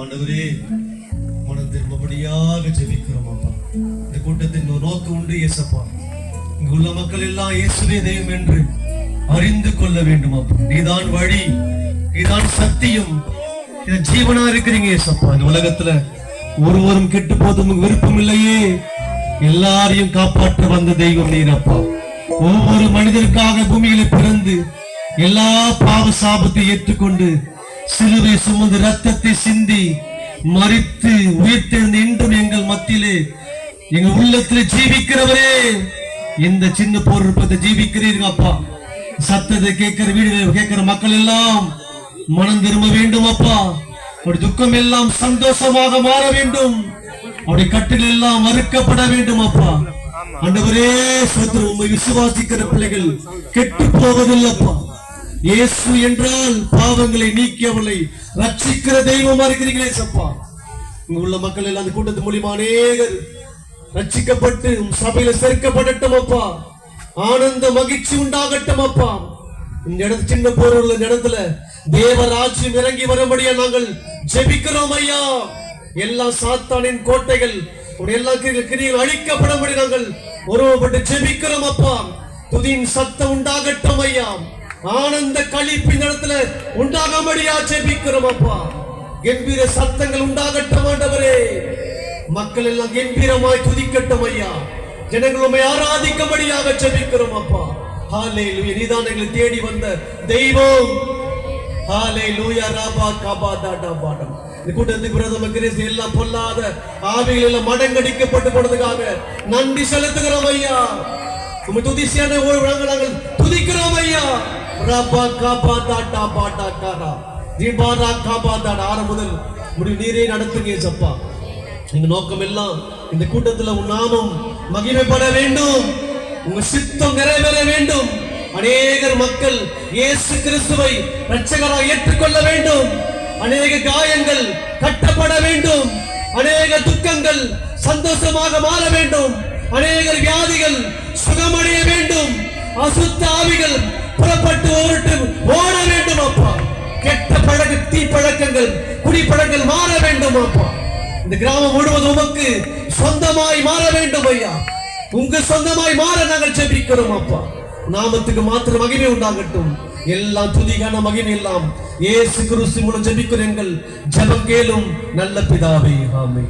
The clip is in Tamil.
ஆண்டவரே மனம் திரும்பபடியாக ஜெபிக்கிறோம் அப்பா. இந்த கூட்டத்தின் ஒரு நோக்கம் உண்டு இயேசப்பா. இங்குள்ள மக்கள் எல்லாம் இயேசுவே தெய்வம் என்று அறிந்து கொள்ள வேண்டும் அப்பா. நீதான் வழி நீதான் சத்தியம். ஜீவனா இருக்கிறீங்க இயேசப்பா. இந்த உலகத்துல ஒருவரும் கெட்டு போது விருப்பம் இல்லையே எல்லாரையும் காப்பாற்ற வந்த தெய்வம் நீரப்பா ஒவ்வொரு மனிதருக்காக பூமியில பிறந்து எல்லா பாவ சாபத்தை ஏற்றுக்கொண்டு சிலுவை சுமந்து ரத்தத்தை சிந்தி மறித்து உயிர்த்தெழுந்து இன்றும் எங்கள் மத்தியிலே. எங்கள் உள்ளத்தில் ஜீவிக்கிறவரே. இந்த சின்ன பொருட்பத்தை ஜீவிக்கிறீர்கள் அப்பா. சத்தத்தை கேட்கிற வீடுகள் கேட்கிற மக்கள் எல்லாம் மனம் திரும்ப வேண்டும் அப்பா. அவருடைய துக்கம் எல்லாம் சந்தோஷமாக மாற வேண்டும். அவருடைய கட்டில் எல்லாம் மறுக்கப்பட வேண்டும் அப்பா. ஒரே சோத்திரம் உண்மை விசுவாசிக்கிற பிள்ளைகள் கெட்டு போவதில்லப்பா இயேசு என்றால் பாவங்களை நீக்கியவளை ரட்சிக்கிற தெய்வமா இருக்கிறீங்களே சப்பா. இங்க உள்ள மக்கள் எல்லாம் அந்த கூட்டத்து மூலியமா அநேகர் ரட்சிக்கப்பட்டு உம் சபையில சேர்க்கப்படட்டும் அப்பா. ஆனந்த மகிழ்ச்சி உண்டாகட்டும் அப்பா. இந்த இடத்து சின்ன போர் உள்ள இடத்துல தேவராஜ்யம் இறங்கி வரும்படியா நாங்கள் ஜெபிக்கிறோம் ஐயா. எல்லா சாத்தானின் கோட்டைகள் உடைய எல்லா கிரி- கிரிகள் அழிக்கப்படும்படி நாங்கள் உருவப்பட்டு ஜெபிக்கிறோம் அப்பா. துதியின் சத்தம் உண்டாகட்டும் ஐயா. ஆனந்த கழிப்பு இந்த இடத்துல உண்டாகும்படியா ஜெபிக்கிறோம் அப்பா. கம்பீர சத்தங்கள் உண்டாகட்டும் ஆண்டவரே. மக்கள் எல்லாம் கம்பீரமாய் துதிக்கட்டும் ஐயா. ஜனங்கள் உம்மை ஆராதிக்கும்படியாக ஜெபிக்கிறோம் அப்பா. ஹalleluya. நீதான் எங்களை தேடி வந்த தெய்வம். ஹalleluya. ராபா காபா டாடா பாடம் இந்த கூட்டத்துக்கு பிரதம கிரேஸ் எல்லாம் பொல்லாத ஆவிகள் எல்லாம் மடங்கடிக்கப்பட்டு போனதுக்காக நன்றி செலுத்துகிறோம் ஐயா. உம்மை துதிசியான நாங்கள் துதி ரபா கபா காரா காபா முடிவு நீரே நடத்துங்க சப்பா எங்க நோக்கம் எல்லாம் இந்த கூட்டத்துல உன் நாமம் மகிமைப்பட வேண்டும் உங்க சித்தம் நிறைவேற வேண்டும் அநேகர் மக்கள் இயேசு கிறிஸ்துவை இரட்சகராக ஏற்றுக்கொள்ள வேண்டும் அநேக காயங்கள் கட்டப்பட வேண்டும் அநேக துக்கங்கள் சந்தோஷமாக மாற வேண்டும் அநேகர் வியாதிகள் சுகமடைய வேண்டும் அசுத்த ஆவிகள் புறப்பட்டு ஓரட்டு ஓட வேண்டும் அப்பா. கெட்ட பழக்க தீ பழக்கங்கள் குடிப்பழக்கங்கள் மாற வேண்டும் அப்பா. இந்த கிராமம் முழுவதும் உமக்கு சொந்தமாய் மாற வேண்டும் ஐயா. உங்க சொந்தமாய் மாற நாங்கள் செபிக்கிறோம் அப்பா. நாமத்துக்கு மாத்திர மகிமை உண்டாகட்டும். எல்லாம் துதிகான மகிமை எல்லாம் ஏசு கிறிஸ்து மூலம் ஜெபிக்கிறேன் ஜெபம் கேளும் நல்ல பிதாவே ஆமே